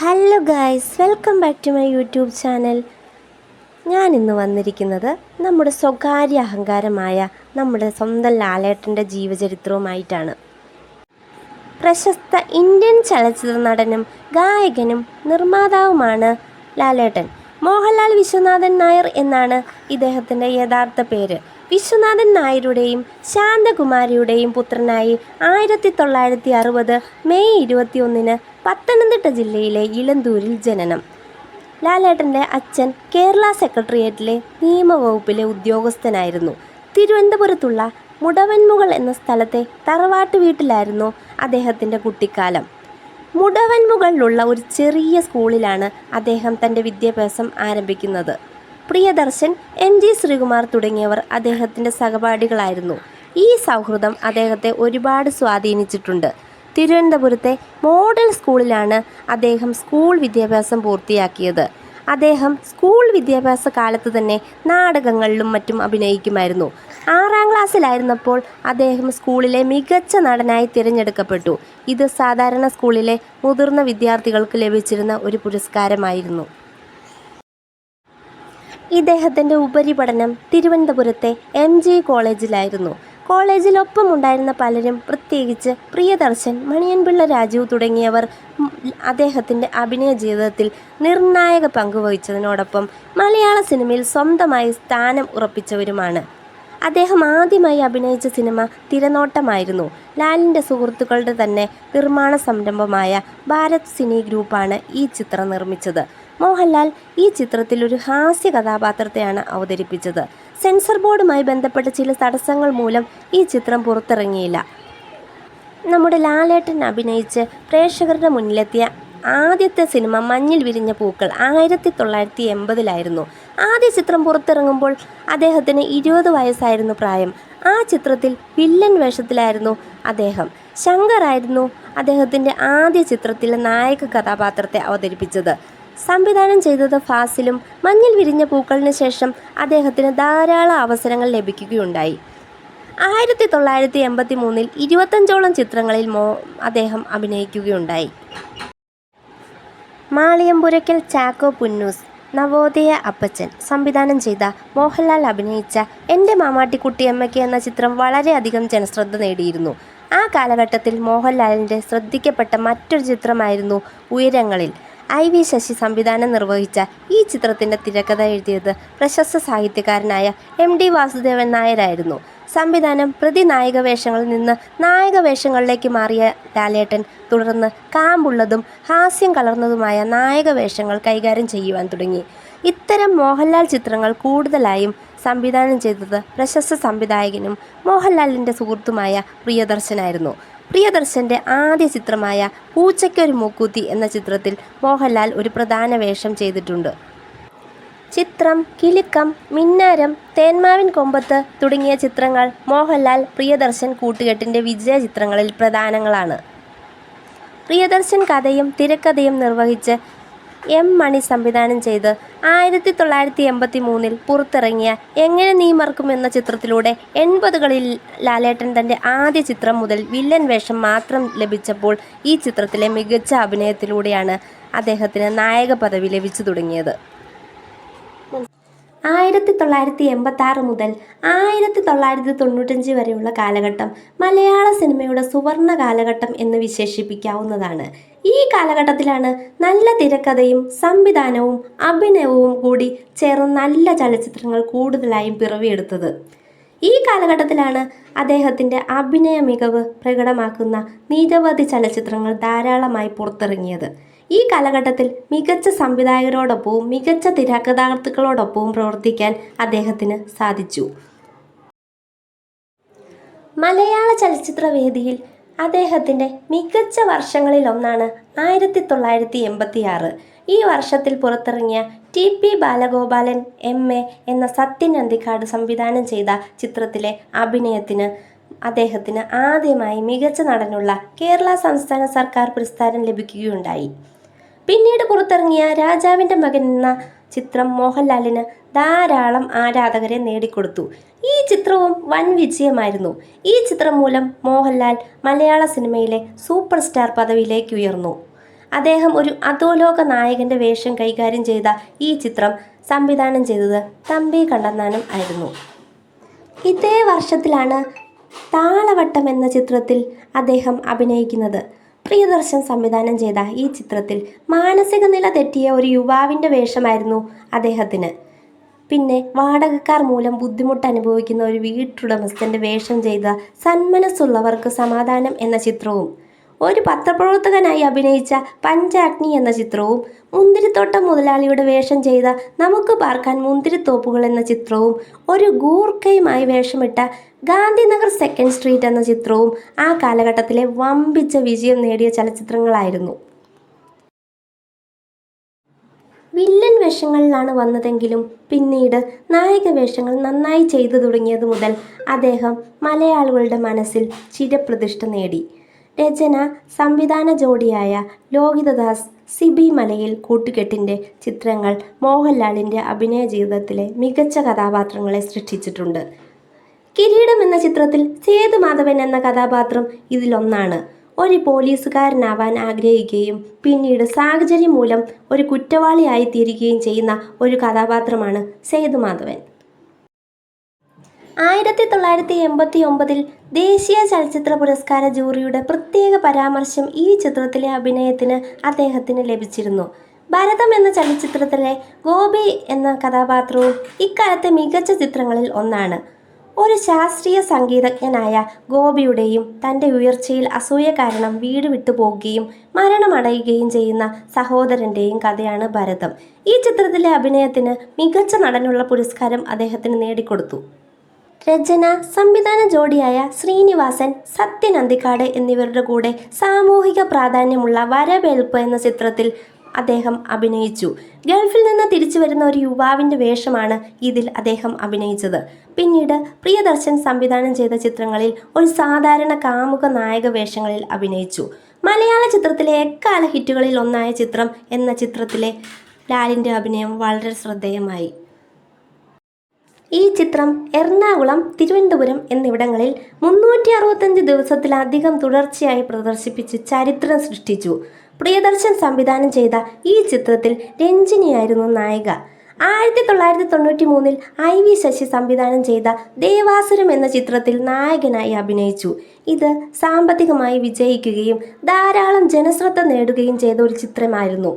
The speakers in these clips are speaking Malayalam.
Hello guys welcome back to my YouTube channel ഞാൻ ഇന്ന് വന്നിരിക്കുന്നത് നമ്മുടെ സ്വകാര്യ അഹങ്കാരമായ നമ്മുടെ സ്വന്തം ലാലേട്ടന്റെ ജീവചരിത്രവുമായിട്ടാണ്. പ്രശസ്ത ഇന്ത്യൻ ചലച്ചിത്ര നടനും ഗായകനും നിർമ്മാതാവുമാണ് ലാലേട്ടൻ. മോഹൻലാൽ വിശ്വനാഥൻ നായർ എന്നാണ് ഇദ്ദേഹത്തിന്റെ യഥാർത്ഥ പേര്. വിശ്വനാഥൻ നായരുടെയും ശാന്തകുമാരിയുടെയും പുത്രനായി ആയിരത്തി തൊള്ളായിരത്തി അറുപത് മെയ് ഇരുപത്തിയൊന്നിന് പത്തനംതിട്ട ജില്ലയിലെ ഇലന്തൂരിൽ ജനനം. ലാലേട്ടന്റെ അച്ഛൻ കേരള സെക്രട്ടേറിയറ്റിലെ നിയമവകുപ്പിലെ ഉദ്യോഗസ്ഥനായിരുന്നു. തിരുവനന്തപുരത്തുള്ള മുടവൻമുകൾ എന്ന സ്ഥലത്തെ തറവാട്ട് വീട്ടിലായിരുന്നു അദ്ദേഹത്തിന്റെ കുട്ടിക്കാലം. മുടവൻമുകളിലുള്ള ഒരു ചെറിയ സ്കൂളിലാണ് അദ്ദേഹം തന്റെ വിദ്യാഭ്യാസം ആരംഭിക്കുന്നത്. പ്രിയദർശൻ എം ജി ശ്രീകുമാർ തുടങ്ങിയവർ അദ്ദേഹത്തിന്റെ സഹപാഠികളായിരുന്നു. ഈ സൗഹൃദം അദ്ദേഹത്തെ ഒരുപാട് സ്വാധീനിച്ചിട്ടുണ്ട്. തിരുവനന്തപുരത്തെ മോഡൽ സ്കൂളിലാണ് അദ്ദേഹം സ്കൂൾ വിദ്യാഭ്യാസം പൂർത്തിയാക്കിയത്. അദ്ദേഹം സ്കൂൾ വിദ്യാഭ്യാസ കാലത്ത് തന്നെ നാടകങ്ങളിലും മറ്റും അഭിനയിക്കുമായിരുന്നു. ആറാം ക്ലാസ്സിലായിരുന്നപ്പോൾ അദ്ദേഹം സ്കൂളിലെ മികച്ച നടനായി തിരഞ്ഞെടുക്കപ്പെട്ടു. ഇത് സാധാരണ സ്കൂളിലെ മുതിർന്ന വിദ്യാർത്ഥികൾക്ക് ലഭിച്ചിരുന്ന ഒരു പുരസ്കാരമായിരുന്നു. ഇദ്ദേഹത്തിന്റെ ഉപരിപഠനം തിരുവനന്തപുരത്തെ എം ജി കോളേജിലായിരുന്നു. കോളേജിൽ ഒപ്പമുണ്ടായിരുന്ന പലരും പ്രത്യേകിച്ച് പ്രിയദർശൻ മണിയൻപിള്ള രാജു തുടങ്ങിയവർ അദ്ദേഹത്തിന്റെ അഭിനയ ജീവിതത്തിൽ നിർണായക പങ്കുവഹിച്ചതിനോടൊപ്പം മലയാള സിനിമയിൽ സ്വന്തമായി സ്ഥാനം ഉറപ്പിച്ചവരുമാണ്. അദ്ദേഹം ആദ്യമായി അഭിനയിച്ച സിനിമ തിരനോട്ടമായിരുന്നു. ലാലിന്റെ സുഹൃത്തുക്കളുടെ തന്നെ നിർമ്മാണ സംരംഭമായ ഭാരത് സിനി ഗ്രൂപ്പാണ് ഈ ചിത്രം നിർമ്മിച്ചത്. മോഹൻലാൽ ഈ ചിത്രത്തിൽ ഒരു ഹാസ്യ കഥാപാത്രത്തെയാണ് അവതരിപ്പിച്ചത്. സെൻസർ ബോർഡുമായി ബന്ധപ്പെട്ട ചില തടസ്സങ്ങൾ മൂലം ഈ ചിത്രം പുറത്തിറങ്ങിയില്ല. നമ്മുടെ ലാലേട്ടൻ അഭിനയിച്ച് പ്രേക്ഷകരുടെ മുന്നിലെത്തിയ ആദ്യത്തെ സിനിമ മഞ്ഞിൽ വിരിഞ്ഞ പൂക്കൾ ആയിരത്തി തൊള്ളായിരത്തി എൺപതിലായിരുന്നു ആദ്യ ചിത്രം പുറത്തിറങ്ങുമ്പോൾ അദ്ദേഹത്തിന് ഇരുപത് വയസ്സായിരുന്നു പ്രായം. ആ ചിത്രത്തിൽ വില്ലൻ വേഷത്തിലായിരുന്നു അദ്ദേഹം. ശങ്കറായിരുന്നു അദ്ദേഹത്തിന്റെ ആദ്യ ചിത്രത്തിലെ നായക കഥാപാത്രത്തെ അവതരിപ്പിച്ചത്. സംവിധാനം ചെയ്തത് ഫാസിലും മഞ്ഞിൽ വിരിഞ്ഞ പൂക്കളിന് ശേഷം അദ്ദേഹത്തിന് ധാരാളം അവസരങ്ങൾ ലഭിക്കുകയുണ്ടായി. ആയിരത്തി തൊള്ളായിരത്തി എൺപത്തി മൂന്നിൽ ഇരുപത്തഞ്ചോളം ചിത്രങ്ങളിൽ മോ അദ്ദേഹം അഭിനയിക്കുകയുണ്ടായി. മാളിയമ്പുരയ്ക്കൽ ചാക്കോ പുന്നൂസ് നവോദയ അപ്പച്ചൻ സംവിധാനം ചെയ്ത മോഹൻലാൽ അഭിനയിച്ച എന്റെ മാമാട്ടിക്കുട്ടിയമ്മയ്ക്ക് എന്ന ചിത്രം വളരെയധികം ജനശ്രദ്ധ നേടിയിരുന്നു. ആ കാലഘട്ടത്തിൽ മോഹൻലാലിന്റെ ശ്രദ്ധിക്കപ്പെട്ട മറ്റൊരു ചിത്രമായിരുന്നു ഉയരങ്ങളിൽ. ഐ വി ശശി സംവിധാനം നിർവഹിച്ച ഈ ചിത്രത്തിന്റെ തിരക്കഥ എഴുതിയത് പ്രശസ്ത സാഹിത്യകാരനായ എം ഡി വാസുദേവൻ നായരായിരുന്നു. സംവിധാനം പ്രതിനായക വേഷങ്ങളിൽ നിന്ന് നായക വേഷങ്ങളിലേക്ക് മാറിയ ലാലേട്ടൻ തുടർന്ന് കാമ്പുള്ളതും ഹാസ്യം കലർന്നതുമായ നായക വേഷങ്ങൾ കൈകാര്യം ചെയ്യുവാൻ തുടങ്ങി. ഇത്തരം മോഹൻലാൽ ചിത്രങ്ങൾ കൂടുതലായും സംവിധാനം ചെയ്തത് പ്രശസ്ത സംവിധായകനും മോഹൻലാലിന്റെ സുഹൃത്തുമായ പ്രിയദർശനായിരുന്നു. പ്രിയദർശന്റെ ആദ്യ ചിത്രമായ പൂച്ചയ്ക്കൊരു മൂക്കുത്തി എന്ന ചിത്രത്തിൽ മോഹൻലാൽ ഒരു പ്രധാന വേഷം ചെയ്തിട്ടുണ്ട്. ചിത്രം കിലുക്കം മിന്നാരം തേന്മാവിൻ കൊമ്പത്ത് തുടങ്ങിയ ചിത്രങ്ങൾ മോഹൻലാൽ പ്രിയദർശൻ കൂട്ടുകെട്ടിന്റെ വിജയ ചിത്രങ്ങളിൽ പ്രധാനങ്ങളാണ്. പ്രിയദർശൻ കഥയും തിരക്കഥയും നിർവഹിച്ച് എം മണി സംവിധാനം ചെയ്ത് ആയിരത്തി തൊള്ളായിരത്തി എൺപത്തി മൂന്നിൽ പുറത്തിറങ്ങിയ എങ്ങനെ നീ മറക്കും എന്ന ചിത്രത്തിലൂടെ എൺപതുകളിൽ ലാലേട്ടൻ തന്റെ ആദ്യ ചിത്രം മുതൽ വില്ലൻ വേഷം മാത്രം ലഭിച്ചപ്പോൾ ഈ ചിത്രത്തിലെ മികച്ച അഭിനയത്തിലൂടെയാണ് അദ്ദേഹത്തിന് നായക പദവി ലഭിച്ചു തുടങ്ങിയത്. ആയിരത്തി തൊള്ളായിരത്തി എൺപത്തി ആറ് മുതൽ ആയിരത്തി തൊള്ളായിരത്തി തൊണ്ണൂറ്റഞ്ച് വരെയുള്ള കാലഘട്ടം മലയാള സിനിമയുടെ സുവർണ കാലഘട്ടം എന്ന് വിശേഷിപ്പിക്കാവുന്നതാണ്. ഈ കാലഘട്ടത്തിലാണ് നല്ല തിരക്കഥയും സംവിധാനവും അഭിനയവും കൂടി ചേർന്ന് നല്ല ചലച്ചിത്രങ്ങൾ കൂടുതലായും പിറവിയെടുത്തത്. ഈ കാലഘട്ടത്തിലാണ് അദ്ദേഹത്തിന്റെ അഭിനയ മികവ് പ്രകടമാക്കുന്ന നിരവധി ചലച്ചിത്രങ്ങൾ ധാരാളമായി പുറത്തിറങ്ങിയത്. ഈ കാലഘട്ടത്തിൽ മികച്ച സംവിധായകരോടൊപ്പവും മികച്ച തിരക്കഥാകൃത്തുക്കളോടൊപ്പവും പ്രവർത്തിക്കാൻ അദ്ദേഹത്തിന് സാധിച്ചു. മലയാള ചലച്ചിത്ര വേദിയിൽ അദ്ദേഹത്തിന്റെ മികച്ച വർഷങ്ങളിലൊന്നാണ് ആയിരത്തി തൊള്ളായിരത്തി എൺപത്തി ഈ വർഷത്തിൽ പുറത്തിറങ്ങിയ T P Balagopalan M A എന്ന സത്യൻ അന്തിക്കാട് സംവിധാനം ചെയ്ത ചിത്രത്തിലെ അഭിനയത്തിന് അദ്ദേഹത്തിന് ആദ്യമായി മികച്ച നടനുള്ള കേരള സംസ്ഥാന സർക്കാർ പുരസ്കാരം ലഭിക്കുകയുണ്ടായി. പിന്നീട് പുറത്തിറങ്ങിയ രാജാവിന്റെ മകൻ എന്ന ചിത്രം മോഹൻലാലിന് ധാരാളം ആരാധകരെ നേടിക്കൊടുത്തു. ഈ ചിത്രവും വൻ വിജയമായിരുന്നു. ഈ ചിത്രം മൂലം മോഹൻലാൽ മലയാള സിനിമയിലെ സൂപ്പർ സ്റ്റാർ പദവിയിലേക്ക് ഉയർന്നു. അദ്ദേഹം ഒരു അധോലോക നായകന്റെ വേഷം കൈകാര്യം ചെയ്ത ഈ ചിത്രം സംവിധാനം ചെയ്തത് തമ്പി കണ്ടെന്നാനും ആയിരുന്നു. ഇതേ വർഷത്തിലാണ് താളവട്ടം എന്ന ചിത്രത്തിൽ അദ്ദേഹം അഭിനയിക്കുന്നത്. പ്രിയദർശൻ സംവിധാനം ചെയ്ത ഈ ചിത്രത്തിൽ മാനസിക നില തെറ്റിയ ഒരു യുവാവിന്റെ വേഷമായിരുന്നു അദ്ദേഹത്തിന്. പിന്നെ വാടകക്കാർ മൂലം ബുദ്ധിമുട്ട് അനുഭവിക്കുന്ന ഒരു വീട്ടുടമസ്ഥന്റെ വേഷം ചെയ്ത സന്മനസ്സുള്ളവർക്ക് സമാധാനം എന്ന ചിത്രവും ഒരു പത്രപ്രവർത്തകനായി അഭിനയിച്ച പഞ്ചാഗ്നി എന്ന ചിത്രവും മുന്തിരിത്തോട്ടം മുതലാളിയുടെ വേഷം ചെയ്ത നമുക്ക് പാർക്കാൻ മുന്തിരിത്തോപ്പുകൾ എന്ന ചിത്രവും ഒരു ഗൂർഖയുമായി വേഷമിട്ട ഗാന്ധിനഗർ സെക്കൻഡ് സ്ട്രീറ്റ് എന്ന ചിത്രവും ആ കാലഘട്ടത്തിലെ വമ്പിച്ച വിജയം നേടിയ ചലച്ചിത്രങ്ങളായിരുന്നു. വില്ലൻ വേഷങ്ങളിലാണ് വന്നതെങ്കിലും പിന്നീട് നായക വേഷങ്ങൾ നന്നായി ചെയ്തു തുടങ്ങിയത് മുതൽ അദ്ദേഹം മലയാളികളുടെ മനസ്സിൽ ചിരപ്രതിഷ്ഠ നേടി. രചന സംവിധാന ജോഡിയായ ലോഹിതദാസ് സിബി മലയിൽ കൂട്ടുകെട്ടിന്റെ ചിത്രങ്ങൾ മോഹൻലാലിന്റെ അഭിനയ ജീവിതത്തിലെ മികച്ച കഥാപാത്രങ്ങളെ സൃഷ്ടിച്ചിട്ടുണ്ട്. കിരീടം എന്ന ചിത്രത്തിൽ സേതുമാധവൻ എന്ന കഥാപാത്രം ഇതിലൊന്നാണ്. ഒരു പോലീസുകാരനാവാൻ ആഗ്രഹിക്കുകയും പിന്നീട് സാഹചര്യം മൂലം ഒരു കുറ്റവാളിയായി തീരുകയും ചെയ്യുന്ന ഒരു കഥാപാത്രമാണ് സേതുമാധവൻ ആയിരത്തി തൊള്ളായിരത്തി എൺപത്തി ഒമ്പതിൽ ദേശീയ ചലച്ചിത്ര പുരസ്കാര ജൂറിയുടെ പ്രത്യേക പരാമർശം ഈ ചിത്രത്തിലെ അഭിനയത്തിന് അദ്ദേഹത്തിന് ലഭിച്ചിരുന്നു. ഭരതം എന്ന ചലച്ചിത്രത്തിലെ ഗോപി എന്ന കഥാപാത്രവും ഇക്കാലത്തെ മികച്ച ചിത്രങ്ങളിൽ ഒന്നാണ്. ഒരു ശാസ്ത്രീയ സംഗീതജ്ഞനായ ഗോപിയുടെയും തന്റെ ഉയർച്ചയിൽ അസൂയ കാരണം വീട് വിട്ടു പോകുകയും മരണമടയുകയും ചെയ്യുന്ന സഹോദരന്റെയും കഥയാണ് ഭരതം. ഈ ചിത്രത്തിലെ അഭിനയത്തിന് മികച്ച നടനുള്ള പുരസ്കാരം അദ്ദേഹത്തിന് നേടിക്കൊടുത്തു. രചന സംവിധാന ജോഡിയായ ശ്രീനിവാസൻ സത്യൻ അന്തിക്കാട് എന്നിവരുടെ കൂടെ സാമൂഹിക പ്രാധാന്യമുള്ള വരവേൽപ്പ് എന്ന ചിത്രത്തിൽ അദ്ദേഹം അഭിനയിച്ചു. ഗൾഫിൽ നിന്ന് തിരിച്ചു വരുന്ന ഒരു യുവാവിന്റെ വേഷമാണ് ഇതിൽ അദ്ദേഹം അഭിനയിച്ചത്. പിന്നീട് പ്രിയദർശൻ സംവിധാനം ചെയ്ത ചിത്രങ്ങളിൽ ഒരു സാധാരണ കാമുക നായക വേഷങ്ങളിൽ അഭിനയിച്ചു. മലയാള ചിത്രത്തിലെ എക്കാല ഹിറ്റുകളിൽ ഒന്നായ ചിത്രം എന്ന ചിത്രത്തിലെ ലാലിന്റെ അഭിനയം വളരെ ശ്രദ്ധേയമായി. ഈ ചിത്രം എറണാകുളം തിരുവനന്തപുരം എന്നിവിടങ്ങളിൽ മുന്നൂറ്റി അറുപത്തഞ്ച് ദിവസത്തിലധികം തുടർച്ചയായി പ്രദർശിപ്പിച്ച് ചരിത്രം സൃഷ്ടിച്ചു. പ്രിയദർശൻ സംവിധാനം ചെയ്ത ഈ ചിത്രത്തിൽ രഞ്ജിനിയായിരുന്നു നായിക. ആയിരത്തി തൊള്ളായിരത്തി തൊണ്ണൂറ്റി മൂന്നിൽ ഐ വി ശശി സംവിധാനം ചെയ്ത ദേവാസുരം എന്ന ചിത്രത്തിൽ നായകനായി അഭിനയിച്ചു. ഇത് സാമ്പത്തികമായി വിജയിക്കുകയും ധാരാളം ജനശ്രദ്ധ നേടുകയും ചെയ്ത ഒരു ചിത്രമായിരുന്നു.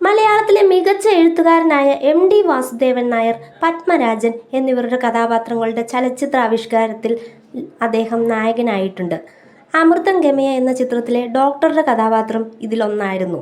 മലയാളത്തിലെ മികച്ച എഴുത്തുകാരനായ എം ഡി വാസുദേവൻ നായർ പത്മരാജൻ എന്നിവരുടെ കഥാപാത്രങ്ങളുടെ ചലച്ചിത്രാവിഷ്കാരത്തിൽ അദ്ദേഹം നായകനായിട്ടുണ്ട്. അമൃതം ഗമയ എന്ന ചിത്രത്തിലെ ഡോക്ടറുടെ കഥാപാത്രം ഇതിലൊന്നായിരുന്നു.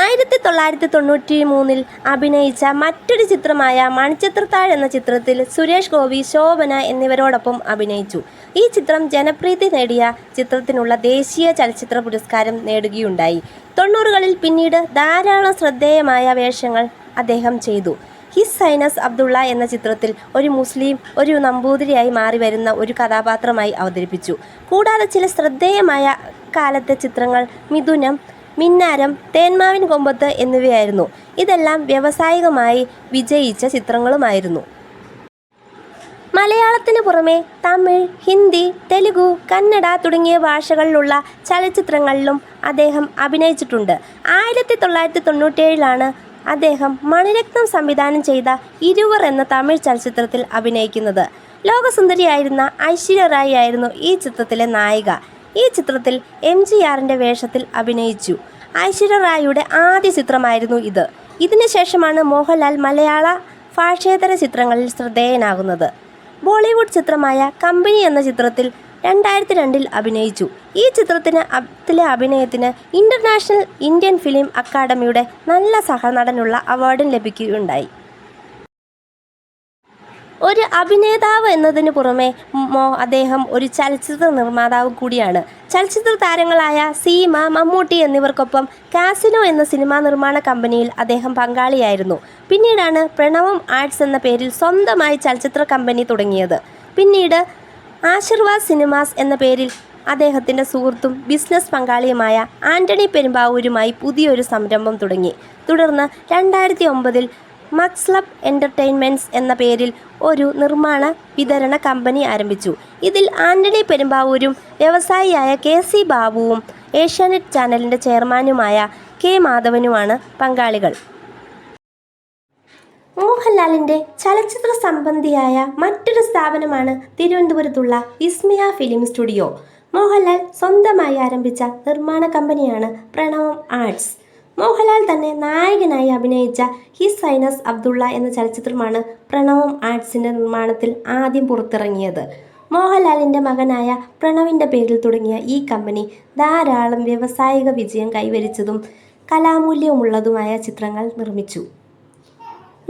ആയിരത്തി തൊള്ളായിരത്തി തൊണ്ണൂറ്റി മൂന്നിൽ അഭിനയിച്ച മറ്റൊരു ചിത്രമായ മണിച്ചിത്രത്താഴ് എന്ന ചിത്രത്തിൽ സുരേഷ് ഗോപി ശോഭന എന്നിവരോടൊപ്പം അഭിനയിച്ചു. ഈ ചിത്രം ജനപ്രീതി നേടിയ ചിത്രത്തിനുള്ള ദേശീയ ചലച്ചിത്ര പുരസ്കാരം നേടുകയുണ്ടായി. തൊണ്ണൂറുകളിൽ പിന്നീട് ധാരാളം ശ്രദ്ധേയമായ വേഷങ്ങൾ അദ്ദേഹം ചെയ്തു. ഹിസ് സൈനസ് അബ്ദുള്ള എന്ന ചിത്രത്തിൽ ഒരു മുസ്ലിം ഒരു നമ്പൂതിരിയായി മാറി വരുന്ന ഒരു കഥാപാത്രമായി അവതരിപ്പിച്ചു. കൂടാതെ ചില ശ്രദ്ധേയമായ കാലത്തെ ചിത്രങ്ങൾ മിഥുനം മിന്നാരം തേന്മാവിൻ കൊമ്പത്ത് എന്നിവയായിരുന്നു. ഇതെല്ലാം വ്യാവസായികമായി വിജയിച്ച ചിത്രങ്ങളുമായിരുന്നു. മലയാളത്തിന് പുറമെ തമിഴ് ഹിന്ദി തെലുഗു കന്നഡ തുടങ്ങിയ ഭാഷകളിലുള്ള ചലച്ചിത്രങ്ങളിലും അദ്ദേഹം അഭിനയിച്ചിട്ടുണ്ട്. ആയിരത്തി തൊള്ളായിരത്തി തൊണ്ണൂറ്റേഴിലാണ് അദ്ദേഹം മണിരത്നം സംവിധാനം ചെയ്ത ഇരുവർ എന്ന തമിഴ് ചലച്ചിത്രത്തിൽ അഭിനയിക്കുന്നത്. ലോകസുന്ദരിയായിരുന്ന ഐശ്വര്യ റായി ആയിരുന്നു ഈ ചിത്രത്തിലെ നായിക. ഈ ചിത്രത്തിൽ എം ജി ആറിന്റെ വേഷത്തിൽ അഭിനയിച്ചു. ഐശ്വര്യ റായിയുടെ ആദ്യ ചിത്രമായിരുന്നു ഇത്. ഇതിനുശേഷമാണ് മോഹൻലാൽ മലയാള ഭാഷേതര ചിത്രങ്ങളിൽ ശ്രദ്ധേയനാകുന്നത്. ബോളിവുഡ് ചിത്രമായ കമ്പനി എന്ന ചിത്രത്തിൽ രണ്ടായിരത്തി രണ്ടിൽ അഭിനയിച്ചു. ഈ ചിത്രത്തിന് അതിലെ അഭിനയത്തിന് ഇന്റർനാഷണൽ ഇന്ത്യൻ ഫിലിം അക്കാദമിയുടെ നല്ല സഹനടനുള്ള അവാർഡും ലഭിക്കുകയുണ്ടായി. ഒരു അഭിനേതാവ് എന്നതിന് പുറമെ അദ്ദേഹം ഒരു ചലച്ചിത്ര നിർമ്മാതാവ് കൂടിയാണ്. ചലച്ചിത്ര താരങ്ങളായ സീമ മമ്മൂട്ടി എന്നിവർക്കൊപ്പം കാസിനോ എന്ന സിനിമാ നിർമ്മാണ കമ്പനിയിൽ അദ്ദേഹം പങ്കാളിയായിരുന്നു. പിന്നീടാണ് പ്രണവം ആർട്സ് എന്ന പേരിൽ സ്വന്തമായി ചലച്ചിത്ര കമ്പനി തുടങ്ങിയത്. പിന്നീട് ആശീർവാദ് സിനിമാസ് എന്ന പേരിൽ അദ്ദേഹത്തിന്റെ സുഹൃത്തും ബിസിനസ് പങ്കാളിയുമായ ആന്റണി പെരുമ്പാവൂരുമായി പുതിയൊരു സംരംഭം തുടങ്ങി. തുടർന്ന് രണ്ടായിരത്തി ഒമ്പതിൽ മക്സ്ലബ് എന്റർടൈൻമെന്റ്സ് എന്ന പേരിൽ ഒരു നിർമ്മാണ വിതരണ കമ്പനി ആരംഭിച്ചു. ഇതിൽ ആന്റണി പെരുമ്പാവൂരും വ്യവസായിയായ കെ സി ബാബുവും ഏഷ്യാനെറ്റ് ചാനലിന്റെ ചെയർമാനുമായ കെ മാധവനുമാണ് പങ്കാളികൾ. മോഹൻലാലിന്റെ ചലച്ചിത്ര സംബന്ധിയായ മറ്റൊരു സ്ഥാപനമാണ് തിരുവനന്തപുരത്തുള്ള വിസ്മയ ഫിലിം സ്റ്റുഡിയോ. മോഹൻലാൽ സ്വന്തമായി ആരംഭിച്ച നിർമ്മാണ കമ്പനിയാണ് പ്രണവം ആർട്സ്. മോഹൻലാൽ തന്നെ നായകനായി അഭിനയിച്ച ഹിസ് സൈനസ് അബ്ദുള്ള എന്ന ചലച്ചിത്രമാണ് പ്രണവം ആർട്സിന്റെ നിർമ്മാണത്തിൽ ആദ്യം പുറത്തിറങ്ങിയത്. മോഹൻലാലിന്റെ മകനായ പ്രണവിന്റെ പേരിൽ തുടങ്ങിയ ഈ കമ്പനി ധാരാളം വ്യാവസായിക വിജയം കൈവരിച്ചതും കലാമൂല്യമുള്ളതുമായ ചിത്രങ്ങൾ നിർമ്മിച്ചു.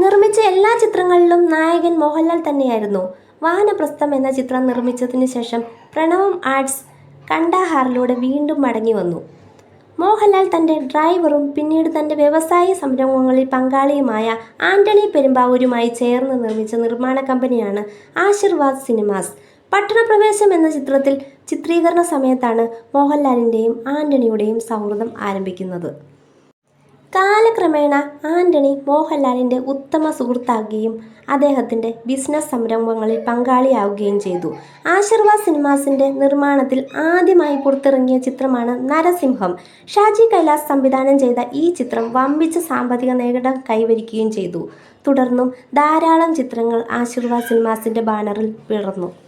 നിർമ്മിച്ച എല്ലാ ചിത്രങ്ങളിലും നായകൻ മോഹൻലാൽ തന്നെയായിരുന്നു. വാനപ്രസ്ഥം എന്ന ചിത്രം നിർമ്മിച്ചതിന് ശേഷം പ്രണവം ആർട്സ് കണ്ടാഹാറിലൂടെ വീണ്ടും മടങ്ങി വന്നു. മോഹൻലാൽ തന്റെ ഡ്രൈവറും പിന്നീട് തന്റെ വ്യവസായ സംരംഭങ്ങളിൽ പങ്കാളിയുമായ ആന്റണി പെരുമ്പാവൂരുമായി ചേർന്ന് നിർമ്മിച്ച നിർമ്മാണ കമ്പനിയാണ് ആശീർവാദ് സിനിമാസ്. പട്ടണപ്രവേശം എന്ന ചിത്രത്തിൽ ചിത്രീകരണ സമയത്താണ് മോഹൻലാലിന്റെയും ആന്റണിയുടെയും സൗഹൃദം ആരംഭിക്കുന്നത്. കാലക്രമേണ ആന്റണി മോഹൻലാലിന്റെ ഉത്തമ സുഹൃത്താകുകയും അദ്ദേഹത്തിന്റെ ബിസിനസ് സംരംഭങ്ങളിൽ പങ്കാളിയാവുകയും ചെയ്തു. ആശീർവാദ് സിനിമാസിന്റെ നിർമ്മാണത്തിൽ ആദ്യമായി പുറത്തിറങ്ങിയ ചിത്രമാണ് നരസിംഹം. ഷാജി കൈലാസ് സംവിധാനം ചെയ്ത ഈ ചിത്രം വമ്പിച്ച സാമ്പത്തിക നേട്ടം കൈവരിക്കുകയും ചെയ്തു. തുടർന്നും ധാരാളം ചിത്രങ്ങൾ ആശീർവാദ് സിനിമാസിന്റെ ബാനറിൽ പിറന്നു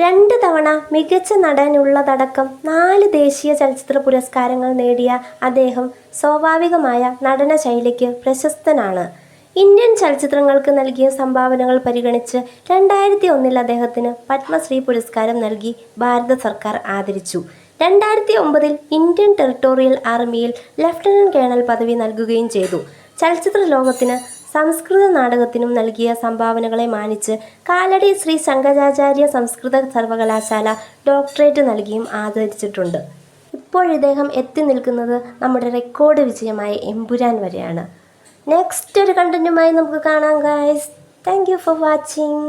രണ്ട് തവണ മികച്ച നടനുള്ളതടക്കം നാല് ദേശീയ ചലച്ചിത്ര പുരസ്കാരങ്ങൾ നേടിയ അദ്ദേഹം സ്വാഭാവികമായ നടന ശൈലിക്ക് പ്രശസ്തനാണ്. ഇന്ത്യൻ ചലച്ചിത്രങ്ങൾക്ക് നൽകിയ സംഭാവനകൾ പരിഗണിച്ച് രണ്ടായിരത്തി ഒന്നിൽ അദ്ദേഹത്തിന് പത്മശ്രീ പുരസ്കാരം നൽകി ഭാരത സർക്കാർ ആദരിച്ചു. രണ്ടായിരത്തി ഒമ്പതിൽ ഇന്ത്യൻ ടെറിട്ടോറിയൽ ആർമിയിൽ ലഫ്റ്റനന്റ് കേണൽ പദവി നൽകുകയും ചെയ്തു. ചലച്ചിത്ര ലോകത്തിന് സംസ്കൃത നാടകത്തിനും നൽകിയ സംഭാവനകളെ മാനിച്ച് കാലടി ശ്രീ ശങ്കരാചാര്യ സംസ്കൃത സർവകലാശാല ഡോക്ടറേറ്റ് നൽകിയും ആദരിച്ചിട്ടുണ്ട്. ഇപ്പോൾ ഇദ്ദേഹം എത്തി നിൽക്കുന്നത് നമ്മുടെ റെക്കോർഡ് വിജയമായ എമ്പുരാൻ വരെയാണ്. നെക്സ്റ്റ് ഒരു കണ്ടന്റുമായി നമുക്ക് കാണാം ഗായ്സ് താങ്ക് ഫോർ വാച്ചിങ്